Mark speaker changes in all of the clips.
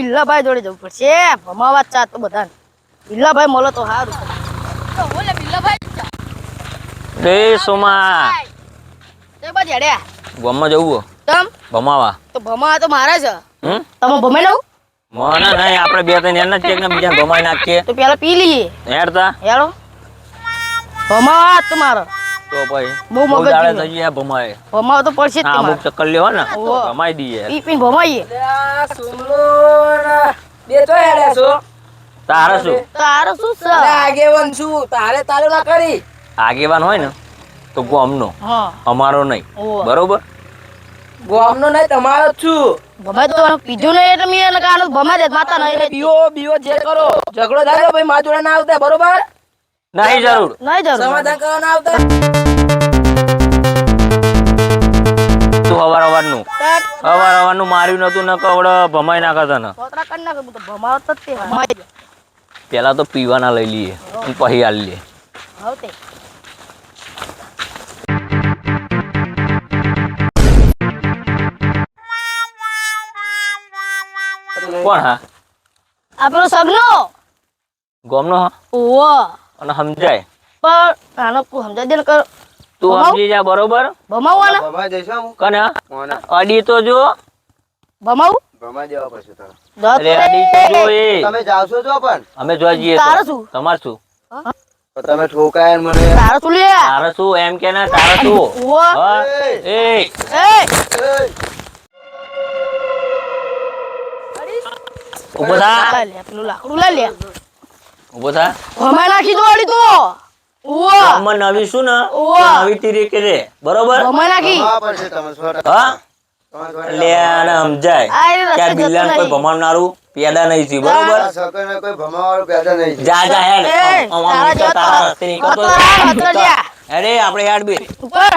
Speaker 1: બિલ્લાભાઈ જોડે જવું પડશે. ભમાવા ચા તો બધા બિલ્લાભાઈ મળો તો સારું તો બિલ્લાભાઈ ચા
Speaker 2: સોમા.
Speaker 1: તે બાજુ હેડ્યા
Speaker 2: ગોમમાં જવું
Speaker 1: તમ?
Speaker 2: ભમાવા.
Speaker 1: તો મારા છે તમે ભમે નવું
Speaker 2: મને નહીં આપણે બે ત્રણ એના ચેક ને બીજા ભમાઈ નાખીએ.
Speaker 1: તો પેલા પી લઈએ.
Speaker 2: હેડતા.
Speaker 1: હેડો. ભમાવા તમારો.
Speaker 2: તો પછી
Speaker 1: બહુ
Speaker 2: બહુ
Speaker 1: મગજ
Speaker 2: થઈ ગયા ભમાય.
Speaker 1: ભમાવા તો પડશે જ
Speaker 2: અમુક ચક્કર લેવો ને ભમાઈ દઈએ.
Speaker 1: પી પીને ભમાઈએ.
Speaker 3: બે તો હેડ્યા છો
Speaker 2: તારે શું?
Speaker 1: તારે શું છે?
Speaker 3: આગેવાન છું તારે તારે ના કરી.
Speaker 2: આગેવાન હોય ને તો ગોમનો.
Speaker 1: હા.
Speaker 2: અમારો નહીં. બરોબર?
Speaker 3: ગોમનો નહીં તમારો જ છું.
Speaker 1: ભમાય તો પીધું નહીં એટલે મેં એને કારણે ભમાય દે માતા નહીં.
Speaker 3: બીઓ જે કરો. ઝઘડો થાય ભાઈ મા જોડે ના આવતા બરોબર?
Speaker 2: નહીં જરૂર.
Speaker 1: નહીં જરૂર.
Speaker 3: સમાધાન કરવાનો આવતો.
Speaker 2: માર્યું નતું ન કવડે ભમાઈ નાખે તને.
Speaker 1: છોકરા કરી નાખે? હું તો ભમાવતો જ તે
Speaker 2: પેલા તો પીવાના લઈ લઈએ. અને પછી હાલ લઈએ
Speaker 1: હવે તે
Speaker 2: કોણ હા?
Speaker 1: આપણો સગનો?
Speaker 2: ગોમનો હા?
Speaker 1: ઓવો
Speaker 2: અને સમજાય?
Speaker 1: પણ આનો તું સમજાઈ દે ને કર.
Speaker 2: તું સમજી જા બરોબર?
Speaker 1: ભમાવવાના
Speaker 4: ભમા જઈશ હું?
Speaker 2: કને?
Speaker 4: કોને?
Speaker 2: અડી તો જો
Speaker 1: ભમાવ?
Speaker 4: ભમા દેવા પછી તારા.
Speaker 2: અરે અડી તો જો એ.
Speaker 4: તમે જાવશો જો પણ.
Speaker 2: અમે જોવા જઈએ
Speaker 1: તારે
Speaker 2: તો
Speaker 1: શું?
Speaker 2: તમાર શું?
Speaker 4: તમે ઠોકાય મને.
Speaker 1: તારે શું લે?
Speaker 2: તારે શું? એમ કે ના તારે શું? એ!
Speaker 1: એ!
Speaker 2: ઊભો થા.
Speaker 1: લે લે પેલું લાકડું લે લે.
Speaker 2: ઊભો થા.
Speaker 1: ભમાઈ નાખી દો અડી તો. ઓવો
Speaker 2: નવી શું ને. નવી તીરી કે રે બરોબર?
Speaker 1: ભમાઈ નાખી.
Speaker 2: હા લે આને સમજાય. કે આ બિલ્લાને કોઈ
Speaker 1: નહીં.
Speaker 2: ભમાવનારું પેદા નહીં થયું. બરોબર?
Speaker 4: સકને કોઈ ભમાવાળું પેદા નહીં
Speaker 2: જા જા હેડ. આમ આમ
Speaker 1: તારા
Speaker 2: રસ્તે નીકળતો. અરે આપણે યાર બે.
Speaker 1: ઉપર.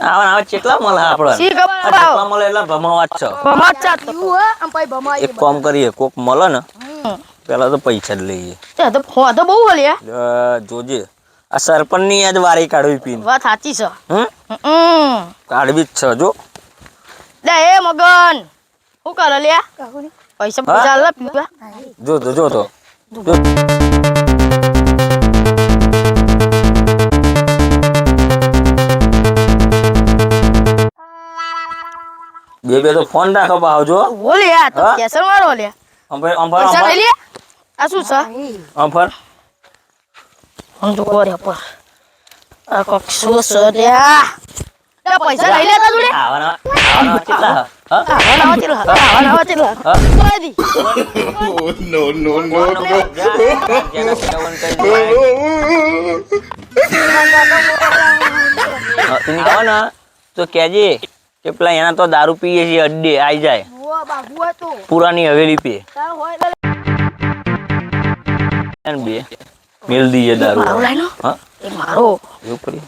Speaker 2: આવા મળે આપણે
Speaker 1: શી ખબર
Speaker 2: આ મળે એટલા ભમાવા જ છે.
Speaker 1: ભમાત ચાત તો. હે આમ પછી ભમાઈ
Speaker 2: એક કામ કરીએ કોક મળે ને. પેલા તો પૈસા જ લઈએ.
Speaker 1: તે તો ફો તો બહુ હલ્યા.
Speaker 2: અ, જોજે. આ સરપંચની આજ વારી કાઢવી પીને.
Speaker 1: વાત સાચી છે.
Speaker 2: હમ?
Speaker 1: હમ.
Speaker 2: કાઢવી જ છે જો.
Speaker 1: લે એ મગન. શું કરે લ્યા પૈસા
Speaker 2: હા?
Speaker 1: પૈસા લે પીવા.
Speaker 2: જો તો જો તો. જો. બે બે તો ફોન રાખો પાછો જો.
Speaker 1: ઓ તો
Speaker 2: હા?
Speaker 1: કેસર મારો લ્યા
Speaker 2: અંભાઈ અંભાઈ
Speaker 1: પૈસા લઈ લે? આ શું છે?
Speaker 2: અંફર
Speaker 1: હું તો કોરે પર. આ કોક શું છે રે આ પૈસા લઈ લેતા તું લે
Speaker 2: આવાના કેટલા
Speaker 1: આવા આવા
Speaker 2: કરી તો કે પેલા એના તો દારૂ પીએ છે અડ્ડે આઈ જાય. પુરાની હવેલી પે
Speaker 1: તાર હોય તો લે.
Speaker 2: અને બે મેલ દીજે દારૂ
Speaker 1: મારો લાઈનો
Speaker 2: હા.
Speaker 1: એ મારો?
Speaker 2: એવું કરી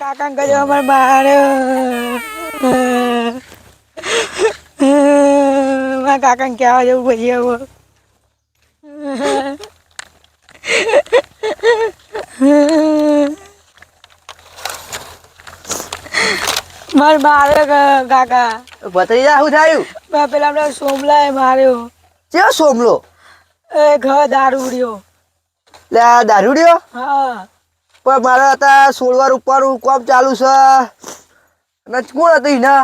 Speaker 3: કાકા ગયો અમાર બહાર મા કાકા ને કહેવા જવું ભાઈ હવે માર મારે કાકા.
Speaker 4: ભત્રીજા શું થયું?
Speaker 3: પેલા આપણે સોમલાએ માર્યો.
Speaker 4: કેવો સોમલો?
Speaker 3: એ ઘર દારૂ ઉડ્યો.
Speaker 4: લે આ દારૂડિયો
Speaker 3: હા.
Speaker 4: પણ મારે હતા સોળવાર ઉપરનું કોમ ચાલુ છે. અને કોણ હતું ઈના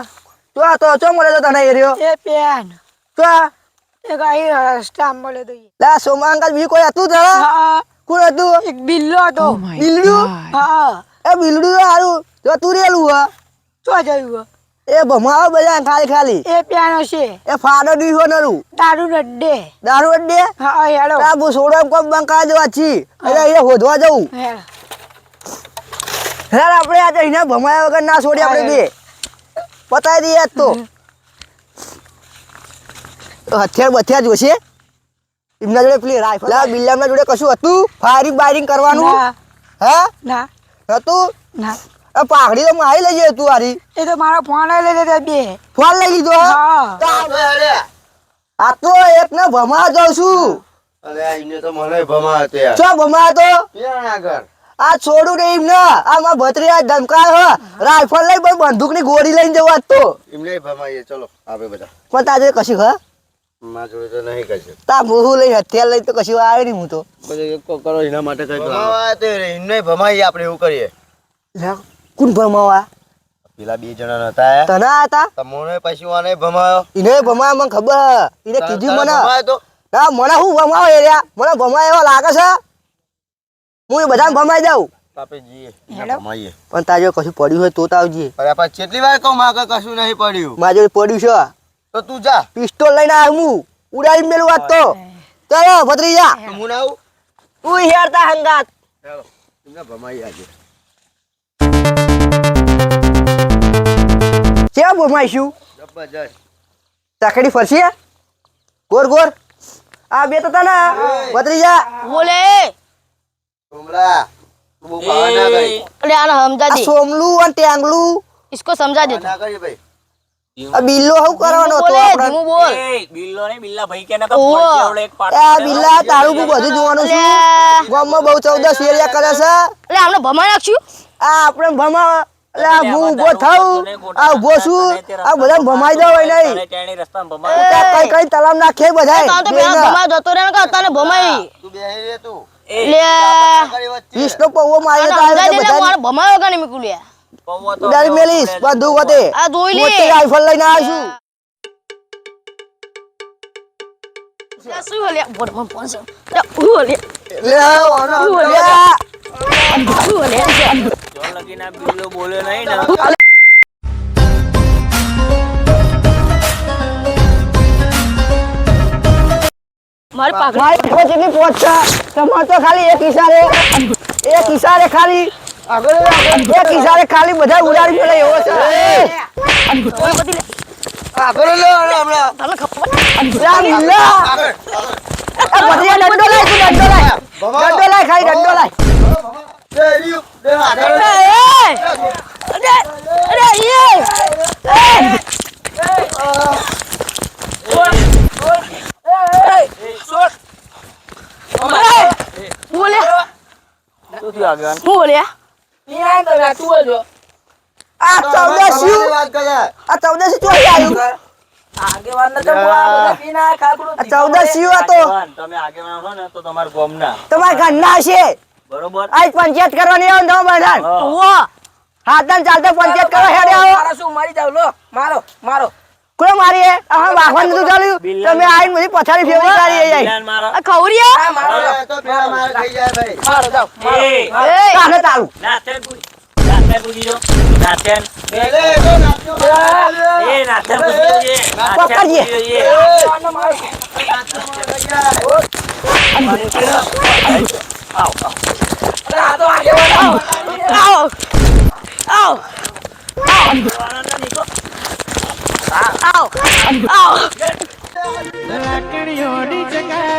Speaker 4: તો આ તો ચો મળે તો તને એર્યો
Speaker 3: એ પેન
Speaker 4: તો
Speaker 3: એ કઈ રસ્તા મળે તો.
Speaker 4: લે આ સોમા બીજું કોઈ હતું તારા? કોણ હતું?
Speaker 3: એક બિલ્લો હતો.
Speaker 4: બિલડું
Speaker 3: હા.
Speaker 4: એ બિલડું તો સારું જો તું રેલું હા.
Speaker 3: ચો જોયું
Speaker 4: એ ભમાવો બધા ખાલી ખાલી.
Speaker 3: એ પ્યાનો છે.
Speaker 4: એ ફાડો દીવો નરું.
Speaker 3: દારૂ રડ્ડે
Speaker 4: દારૂ અડ્ડે
Speaker 3: હા હેડો
Speaker 4: આ બુ સોડા કોમ બંકા જવા છી એટલે એ હોધવા જવું.
Speaker 3: હેડો
Speaker 4: આપણે આજે એને ભમાયા વગર ના છોડી આપણે બે. પતાવી દઈએ આજ તો. હથિયાર બથિયાર જોશે? એમના જોડે પેલી રાઈફલ બિલ્લામના જોડે કશું હતું? ફાયરિંગ બાયરિંગ કરવાનું? હા?
Speaker 3: ના.
Speaker 4: હતું?
Speaker 3: ના.
Speaker 4: આ પાઘડી તો મારી લઈ જાય તું હારી.
Speaker 3: એ તો મારા ફોન લઈ લેતા બે.
Speaker 4: ફોન લઈ લીધો? આ તો એક ને ભમા જાઉં છું.
Speaker 5: અરે એને તો મને ભમા હતો યાર.
Speaker 4: ચો ભમા
Speaker 5: હતો? આગળ
Speaker 4: આ છોડું ને એમ ના આ મારા ભત્રી આ ધમકાયો હ. રાઇફલ લઈ પણ બંદૂકની ગોળી લઈને જવા તો.
Speaker 5: એમને ભમાઈએ. ચલો આપે બધા.
Speaker 4: પણ તાજે કશું ખ
Speaker 5: માં જોડે તો નહીં કશું.
Speaker 4: તા મોહું લઈ હથિયાર લઈ તો કશું આવે નહીં હું તો.
Speaker 5: કરો એના માટે કઈ ભમાવા તે એમને ભમાઈએ આપણે એવું કરીએ.
Speaker 4: લે, કોણ ભમાવા?
Speaker 5: પેલા બે જણા નતા
Speaker 4: તના હતા?
Speaker 5: તમને પછી આને ભમાયો.
Speaker 4: ઇને ભમાવા મને ખબર ઇને કીધું મને.
Speaker 5: ભમાયો તો?
Speaker 4: ના મને શું ભમાવે એરિયા મને ભમાય એવા લાગે છે? હું બધાને ભમાઈ દઉં. પણ તાજો કશું પડ્યું હોય તો તો આવજે
Speaker 5: અરે આપણે કેટલી વાર કહું માં કશું નહીં પડ્યું.
Speaker 4: મારા પડ્યું છે.
Speaker 5: તો તું જા.
Speaker 4: પિસ્તોલ લઈને આવ્યો હું. ઉડાડી મેલું વાત તો. ચાલો ભત્રીજા.
Speaker 5: હું ના આવું?
Speaker 4: તું હેરતા હંગાત.
Speaker 5: આજે.
Speaker 4: કેમ ભમાઈશું
Speaker 5: જબરજસ્ત
Speaker 4: ચાકડી ફરશે ગોર ગોર આ બે તો તને ભત્રીજા
Speaker 1: બોલે
Speaker 5: કમલા તું બહુ બહાર ના કરી
Speaker 1: અરે આને સમજા
Speaker 4: આ
Speaker 1: દે
Speaker 4: સોમલું અને ટેંગલું
Speaker 1: इसको समझा दे
Speaker 5: ના કરી ભાઈ
Speaker 4: આ બિલ્લો શું કરવાનો
Speaker 1: ધીમું
Speaker 4: હતો
Speaker 1: બોલે
Speaker 4: આપણે
Speaker 1: ધીમું બોલ
Speaker 2: એ, બિલ્લો ને બિલ્લા ભાઈ કે ને તો
Speaker 1: ઓવો.
Speaker 2: પડશે આવડે એક પાટો
Speaker 4: આ બિલ્લા તારું બી બધું જોવાનું છે
Speaker 1: અલ્યા.
Speaker 4: ગામમાં બહુ ચૌદસ એરિયા કરે છે
Speaker 1: એટલે આમને ભમાઈ નાખ્યું
Speaker 4: આ આપણે ભમા આ હું ઊભો થાઉં આ ઊભો છું આ બધા ભમાઈ દો હોય નહીં. કઈ કઈ તલામ નાખે
Speaker 1: ભમાઈ જતો રહે ને કે અત્યારે ભમાઈ.
Speaker 5: તું બેહી રે તું.
Speaker 4: બધા
Speaker 1: શું બોલ
Speaker 2: નહીં ને
Speaker 1: મારી પાઘડી
Speaker 4: મારી પહોંચ છે તમારે તો ખાલી એક ઈશારે એક ઈશારે ખાલી એક ઈશારે ખાલી બધા ઉડાડી મેળે એવો છે.
Speaker 5: આગળ લે હમણાં
Speaker 1: તને ખબર
Speaker 4: દંડો લાય ખાલી દંડો લાય. આ
Speaker 5: કરે.
Speaker 4: આ ચૌદસ્યુ ચોરી આવ્યું?
Speaker 2: તમારા
Speaker 4: તમારા ઘરના છે.
Speaker 2: બરોબર?
Speaker 4: આજ પંચાયત કરવાની આવે હાથન ચાલતા પંચાયત કરો હેડે આવો.
Speaker 3: મારો શું મારી જાવ લો મારો મારો.
Speaker 4: કોણ મારી હે આ વાહન નતું ચાલ્યું. તમે આઈને બધી પથારી ફેરવી કાઢી આઈ.
Speaker 1: આ ખવરિયા
Speaker 3: આ મારો
Speaker 5: તો પેલા માર ખાઈ જાય ભાઈ.
Speaker 3: મારો જાવ
Speaker 2: એ,
Speaker 1: એ
Speaker 4: તારું?
Speaker 2: નાથેન પૂછી જો. નાથેન.
Speaker 5: એ
Speaker 2: જોજે. આવ, આવ.
Speaker 1: આવ આવ
Speaker 6: જગ્યા પેલાડી લીધી